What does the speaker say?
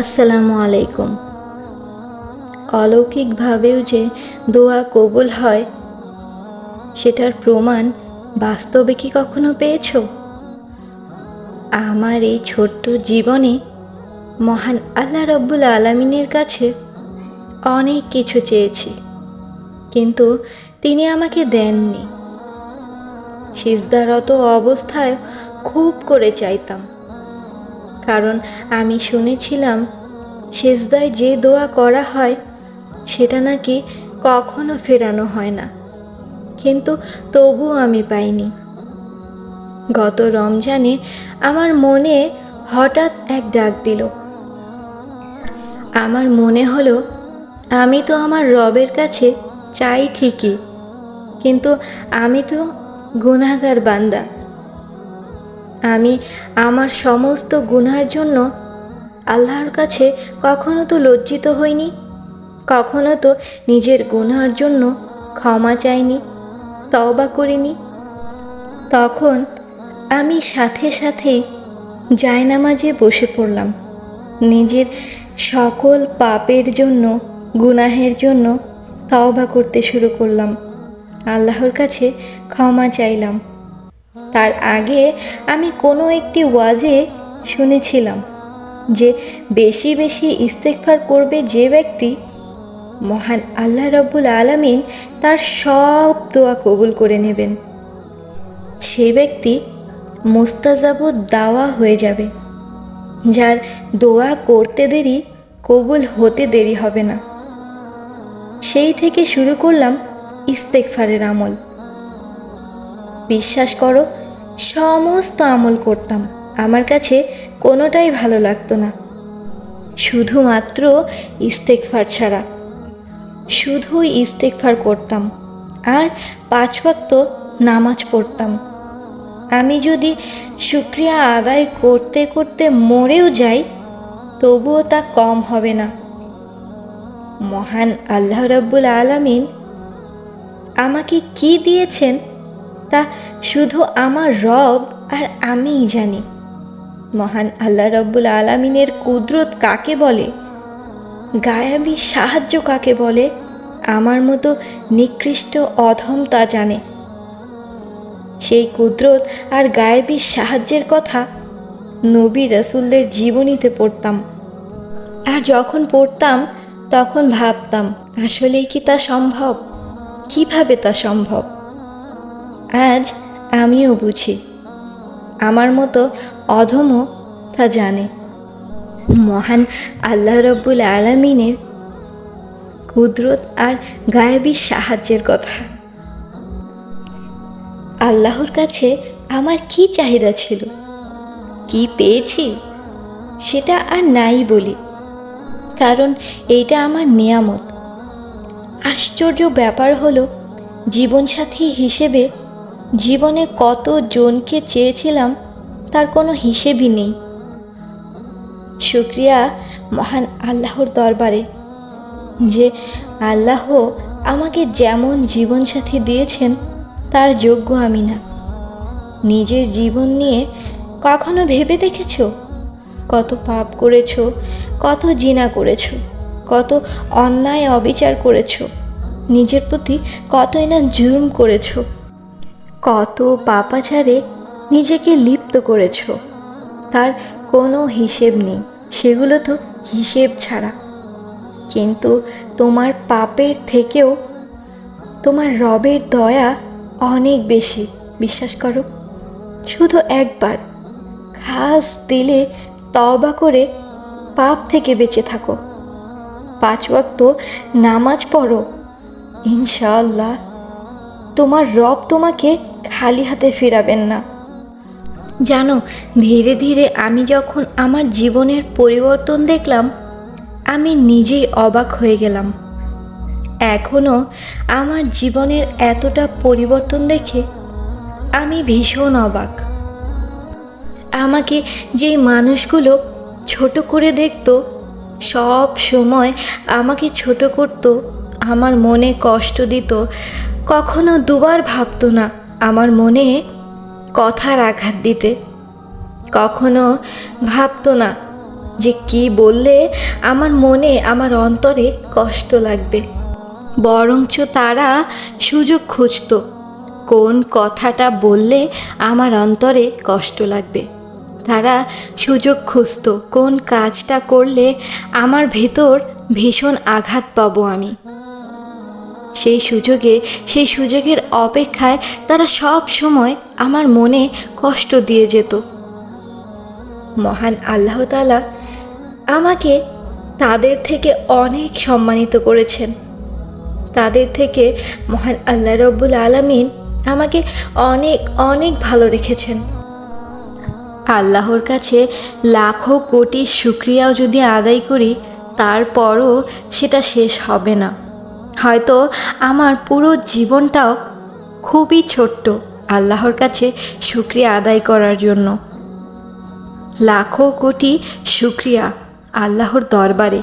আসসালামু আলাইকুম। অলৌকিকভাবেও যে দোয়া কবুল হয়, সেটার প্রমাণ বাস্তবে কি কখনো পেয়েছ? আমার এই ছোট্ট জীবনে মহান আল্লাহ রব্বুল আলমিনের কাছে অনেক কিছু চেয়েছি, কিন্তু তিনি আমাকে দেননি। সিজদারত অবস্থায় খুব করে চাইতাম। কারণ আমি শুনেছিলাম, সেজদায় যে দোয়া করা হয়, সেটা নাকি কখনো ফেরানো হয় না। কিন্তু তবুও আমি পাইনি। গত রমজানে আমার মনে হঠাৎ এক ডাক দিল। আমার মনে হলো, আমি তো আমার রবের কাছে চাই ঠিকই, কিন্তু আমি তো গুনাহগার বান্দা। আমি আমার সমস্ত গুনার জন্য আল্লাহর কাছে কখনো তো লজ্জিত হইনি, কখনো তো নিজের গুনার জন্য ক্ষমা চাইনি, তওবা করিনি। তখন আমি সাথে সাথেই জায়নামাজে বসে পড়লাম। নিজের সকল পাপের জন্য, গুনাহের জন্য তওবা করতে শুরু করলাম। আল্লাহর কাছে ক্ষমা চাইলাম। তার আগে আমি কোনো একটি ওয়াজে শুনেছিলাম যে বেশি বেশি ইস্তেকফার করবে যে ব্যক্তি, মহান আল্লাহ রব্বুল আলামিন তার সব দোয়া কবুল করে নেবেন। সে ব্যক্তি মুস্তাজাবুদ দাওয়া হয়ে যাবে, যার দোয়া করতে দেরি কবুল হতে দেরি হবে না। সেই থেকে শুরু করলাম ইস্তেকফারের আমল। বিশ্বাস করো, সমস্ত আমল করতাম। আমার কাছে কোনোটাই ভালো লাগতো না। শুধুমাত্র ইস্তেকফার ছাড়া। শুধুই ইস্তেকফার করতাম। আর পাঁচ ওয়াক্ত নামাজ পড়তাম। আমি যদি শুক্রিয়া আদায় করতে করতে মরেও যাই, তবুও তা কম হবে না। মহান আল্লাহ রব্বুল আলামিন আমাকে কি দিয়েছেন? তা শুধু আমার রব আর আমিই জানি। মহান আল্লাহ রব্বুল আলামিনের কুদরত কাকে বলে? গায়াবী সাহায্য কাকে বলে? আমার মতো নিকৃষ্ট অধম তা জানে। সেই কুদরত আর গায়েবী সাহায্যের কথা নবী রসুলদের জীবনীতে পড়তাম। আর যখন পড়তাম, তখন ভাবতাম, আসলেই কি তা সম্ভব? কীভাবে তা সম্ভব? আজ আমিও বুঝি। আমার মতো অধমও তা জানে। মহান আল্লাহ রব্বুল আলমিনের কুদরত আর গায়েবী সাহায্যের কথা। আল্লাহর কাছে আমার কি চাহিদা ছিল? কি পেয়েছি? সেটা আর নাই বলি। কারণ এইটা আমার নিয়ামত। আশ্চর্য ব্যাপার হলো, জীবনসাথী হিসেবে জীবনে কত জনকে চেয়েছিলাম, তার কোনো হিসেবই নেই। শুক্রিয়া মহান আল্লাহর দরবারে যে আল্লাহ আমাকে যেমন জীবনসাথী দিয়েছেন, তার যোগ্য আমি না। নিজের জীবন নিয়ে কখনো ভেবে দেখেছ? কত পাপ করেছ, কত জিনা করেছ, কত অন্যায় অবিচার করেছ, নিজের প্রতি কতই না জুলুম করেছ। কত পাপাচারে নিজেকে লিপ্ত করেছ। তার কোনো হিসেব নেই, সেগুলো তো হিসেব ছাড়া। কিন্তু তোমার পাপের থেকেও তোমার রবের দয়া অনেক বেশি, বিশ্বাস করো। শুধু একবার, খাস দিলে তবা করে পাপ থেকে বেঁচে থাকো। পাঁচ ওয়াক্ত নামাজ পড়ো, ইনশাআল্লাহ। তোমার রব তোমাকে খালি হাতে ফেরাবেন না। জানো, ধীরে ধীরে আমি যখন আমার জীবনের পরিবর্তন দেখলাম, আমি নিজেই অবাক হয়ে গেলাম। এখনও আমার জীবনের এতটা পরিবর্তন দেখে আমি ভীষণ অবাক। আমাকে যে মানুষগুলো ছোট করে দেখত, সব সময় আমাকে ছোট করতো, আমার মনে কষ্ট দিত কখনো দুবার ভাবতো না আমার মনে কথার আঘাত দিতে। কখনো ভাবতো না যে কি বললে আমার মনে, আমার অন্তরে কষ্ট লাগবে। বরঞ্চ তারা সুযোগ খুঁজত, কোন কথাটা বললে আমার অন্তরে কষ্ট লাগবে। তারা সুযোগ খুঁজত, কোন কাজটা করলে আমার ভেতর ভীষণ আঘাত পাবো আমি। সেই সুযোগে, সেই সুযোগের অপেক্ষায় তারা সব সময় আমার মনে কষ্ট দিয়ে যেত। মহান আল্লাহ তালা আমাকে তাদের থেকে অনেক সম্মানিত করেছেন। তাদের থেকে মহান আল্লাহ রব্বুল আলমিন আমাকে অনেক অনেক ভালো রেখেছেন। আল্লাহর কাছে লাখো কোটি শুক্রিয়াও যদি আদায় করি, তারপরও সেটা শেষ হবে না। হয়তো আমার পুরো জীবনটাও খুবই ছোট্ট আল্লাহর কাছে শুক্রিয়া আদায় করার জন্য। লাখো কোটি শুক্রিয়া আল্লাহর দরবারে।